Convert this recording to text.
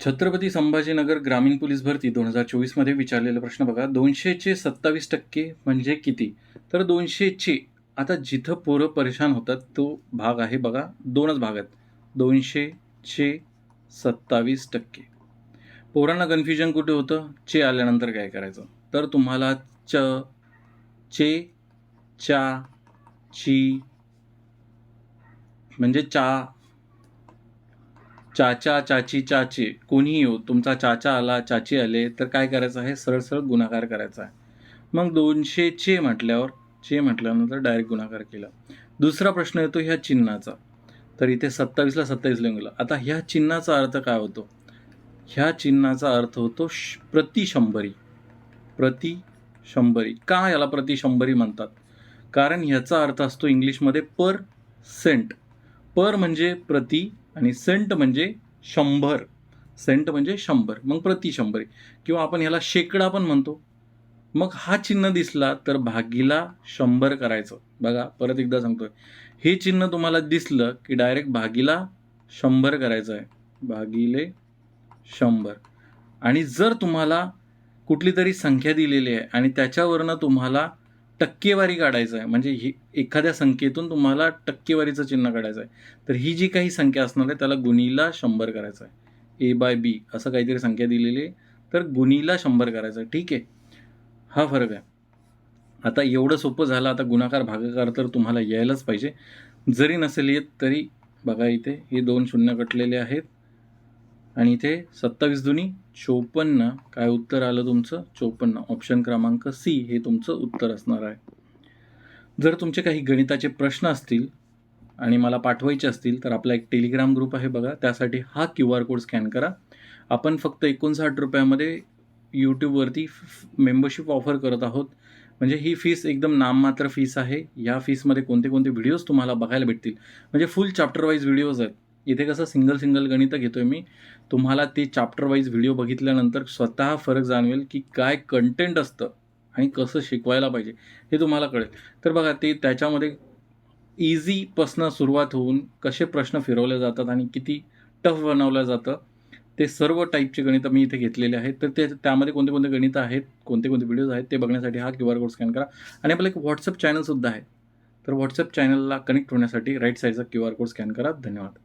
छत्रपती संभाजीनगर ग्रामीण पोलीस भरती दोन हजार चोवीसमध्ये विचारलेला प्रश्न बघा दोनशेचे सत्तावीस टक्के म्हणजे किती? तर दोनशेचे आता जिथं पोरं परेशान होतात तो भाग आहे बघा दोनच भाग आहेत. दोनशेचे सत्तावीस टक्के. पोरांना कन्फ्युजन कुठे होतं? चे आल्यानंतर काय करायचं? तर तुम्हाला च चे चा ची म्हणजे चा चाचा चाची चाची कोणीही येऊ तुमचा चाचा आला चाची आले तर काय करायचं आहे? सरळ सरळ गुणाकार करायचा आहे. मग दोनशे चे म्हटल्यावर चे म्हटल्यानंतर डायरेक्ट गुणाकार केला. दुसरा प्रश्न येतो ह्या चिन्हाचा. तर इथे सत्तावीसला सत्तावीस लिहून गेलं. आता ह्या चिन्हाचा अर्थ काय होतो? ह्या चिन्हाचा अर्थ होतो श प्रति शंभरी. प्रति शंभरी. का याला प्रति शंभरी म्हणतात? कारण ह्याचा अर्थ असतो इंग्लिशमध्ये पर सेंट पर म्हणजे प्रति आणि सेंट म्हणजे शंभर. सेंट म्हणजे शंभर. मग प्रति शंभर. किंवा आपण ह्याला शेकडा पण म्हणतो. मग हा चिन्ह दिसला तर भागीला शंभर करायचं. बघा परत एकदा सांगतोय. हे चिन्ह तुम्हाला दिसलं की डायरेक्ट भागीला शंभर करायचं आहे. भागिले शंभर. आणि जर तुम्हाला कुठली तरी संख्या दिलेली आहे आणि त्याच्यावरनं तुम्हाला टक्केवारी काढायचं आहे. म्हणजे ही एखाद्या संख्येतून तुम्हाला टक्केवारीचं चिन्ह काढायचं आहे. तर ही जी काही संख्या असणार आहे त्याला गुणीला शंभर करायचं आहे. ए बाय बी असं काहीतरी संख्या दिलेली आहे. तर गुणीला शंभर करायचं आहे. ठीक आहे? हा फरक आहे. आता एवढं सोपं झालं आता गुणाकार भागाकार तर तुम्हाला यायलाच पाहिजे. जरी नसेल येत तरी बघा इथे हे दोन शून्य कटलेले आहेत. आणि इथे सत्तावीस दुनी चोपन्न काय उत्तर आलं तुमचं? चोपन्न. ऑप्शन क्रमांक सी हे तुमचं उत्तर असणार आहे. जर तुमचे काही गणिताचे प्रश्न असतील आणि मला पाठवायचे असतील तर आपला एक टेलिग्राम ग्रुप आहे बघा. त्यासाठी हा क्यू आर कोड स्कॅन करा. आपण फक्त एकोणसाठ रुपयामध्ये यूट्यूबवरती मेंबरशिप ऑफर करत आहोत. म्हणजे ही फीस एकदम नाममात्र फीस आहे. या फीसमध्ये कोणते कोणते व्हिडिओज तुम्हाला बघायला भेटतील. म्हणजे फुल चॅप्टर वाईज व्हिडिओज आहेत. इथे कसं सिंगल सिंगल गणितं घेतोय मी. तुम्हाला ते चॅप्टर वाईज व्हिडिओ बघितल्यानंतर स्वतः फरक जाणवेल की काय कंटेंट असतं आणि कसं शिकवायला पाहिजे हे तुम्हाला कळेल. तर बघा ते त्याच्यामध्ये इझीपासनं सुरुवात होऊन कसे प्रश्न फिरवले जातात आणि किती टफ बनवलं जातं ते सर्व टाईपचे गणितं मी इथे घेतलेले आहेत. तर ते त्यामध्ये कोणते कोणते गणितं आहेत कोणते कोणते व्हिडिओज आहेत ते बघण्यासाठी हा क्यू आर कोड स्कॅन करा. आणि आपलं एक व्हॉट्सअप चॅनलसुद्धा आहे. तर व्हॉट्सअप चॅनलला कनेक्ट होण्यासाठी राईट साईडचा क्यू आर कोड स्कॅन करा. धन्यवाद.